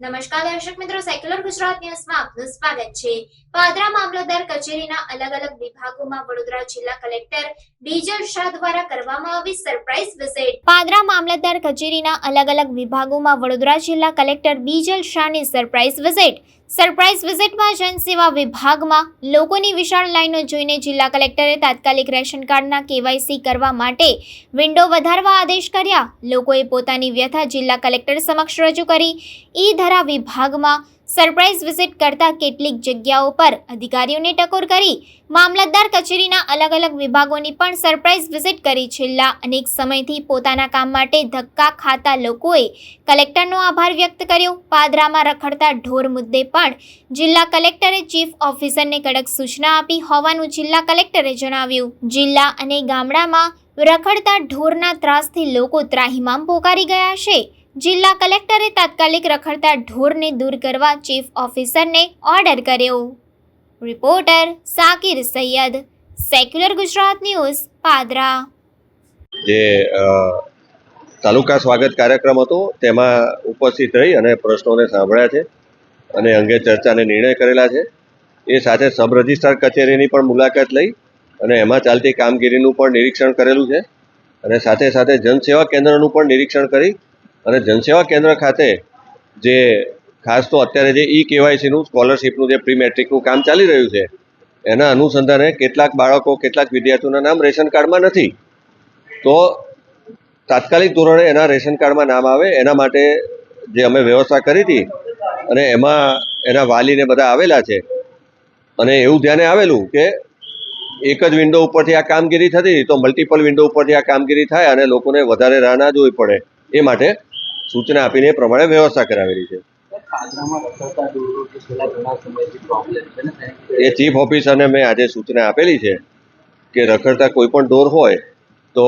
નમસ્કાર દર્શક મિત્રો સેક્યુલર ગુજરાત ન્યૂઝમાં આપનું સ્વાગત છે. પાદરા મામલતદાર કચેરીના અલગ અલગ વિભાગોમાં વડોદરા જિલ્લા કલેક્ટર બીજલ શાહ દ્વારા કરવામાં આવી સરપ્રાઇઝ વિઝિટ. પાદરા મામલતદાર કચેરીના અલગ અલગ વિભાગોમાં વડોદરા જિલ્લા કલેક્ટર બીજલ શાહની સરપ્રાઇઝ વિઝિટ. સરપ્રાઇઝ વિઝિટમાં જનસેવા વિભાગમાં લોકોની વિશાળ લાઈનો જોઈને જિલ્લા કલેક્ટરે તાત્કાલિક રેશન કાર્ડના કેવાયસી કરવા માટે વિન્ડો વધારવા આદેશ કર્યા. લોકોએ પોતાની વ્યથા જિલ્લા કલેક્ટર સમક્ષ રજૂ કરી. ઈ ધરા વિભાગમાં સરપ્રાઇઝ વિઝિટ કરતા કેટલીક જગ્યાઓ પર અધિકારીઓને ટકોર કરી મામલતદાર કચેરીના અલગ અલગ વિભાગોની પણ સરપ્રાઇઝ વિઝિટ કરી. છેલ્લા અનેક સમયથી પોતાના કામ માટે ધક્કા ખાતા લોકોએ કલેક્ટરનો આભાર વ્યક્ત કર્યો. પાદરામાં રખડતા ઢોર મુદ્દે પણ જિલ્લા કલેક્ટરે ચીફ ઓફિસરને કડક સૂચના આપી હોવાનું જિલ્લા કલેક્ટરે જણાવ્યું. જિલ્લા અને ગામડામાં રખડતા ઢોરના ત્રાસથી લોકો ત્રાહિમામ પોકારી ગયા છે. જિલ્લા કલેક્ટરે તાત્કાલિક રખડતા ઢોરને દૂર કરવા ચીફ ઓફિસરને ઓર્ડર કર્યો. Reporter Sakir Saiyed, secular Gujarat news, Padra. જે તાલુકા સ્વાગત કાર્યક્રમ હતો, તેમાં ઉપસ્થિત રહી અને પ્રશ્નોને સાંભળ્યા છે અને અંગે ચર્ચાને નિર્ણય કરેલા છે. એ સાથે સબ રજિસ્ટ્રાર કચેરીની પણ મુલાકાત લઈ અને એમાં ચાલતી કામગીરીનું પણ નિરીક્ષણ કરેલું છે અને સાથે સાથે જનસેવા કેન્દ્રનું પણ નિરીક્ષણ કરી અને જનસેવા કેન્દ્ર ખાતે જે ખાસ તો અત્યારે જે ઈ કેવાયસીનું સ્કોલરશીપનું જે પ્રી મેટ્રિકનું કામ ચાલી રહ્યું છે, એના અનુસંધાને કેટલાક બાળકો, કેટલાક વિદ્યાર્થીઓના નામ રેશન કાર્ડમાં નથી. તો તાત્કાલિક ધોરણે એના રેશન કાર્ડમાં નામ આવે, એના માટે જે અમે વ્યવસ્થા કરી હતી અને એમાં એના વાલીને બધા આવેલા છે. અને એવું ધ્યાને આવેલું કે એક જ વિન્ડો ઉપરથી આ કામગીરી થતી, તો મલ્ટિપલ વિન્ડો ઉપરથી આ કામગીરી થાય અને લોકોને વધારે રાહ ના જોવી પડે, એ માટે સૂચના આપીને એ પ્રમાણે વ્યવસ્થા કરાવેલી છે. એ ચીફ ઓફિસરને મેં આજે સૂચના આપેલી છે કે રખડતા કોઈ પણ ઢોર હોય તો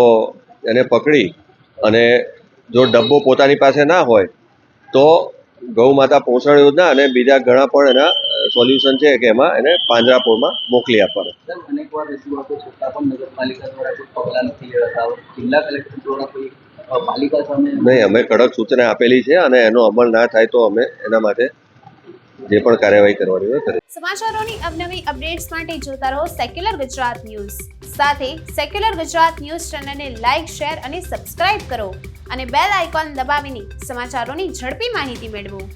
એને પકડી અને જો ડબ્બો પોતાની પાસે ના હોય તો ગૌ માતા પોષણ યોજના અને બીજા ઘણા પણ એના સોલ્યુશન છે કે એમાં એને પાંજરાપોળમાં મોકલી આપવાના. પાલિકા સામે નહીં અમે કડક સૂચના આપેલી છે અને એનો અમલ ના થાય તો અમે એના માટે જે પણ કાર્યવાહી કરવાની હોય કરીશું. સમાચારોની અવનવી અપડેટ્સ માટે જોતા રહો સેક્યુલર ગુજરાત ન્યૂઝ સાથે સેક્યુલર ગુજરાત ન્યૂઝ ચેનલને લાઇક શેર અને સબસ્ક્રાઇબ કરો અને બેલ આઇકોન દબાવીને સમાચારોની ઝડપી માહિતી મેળવો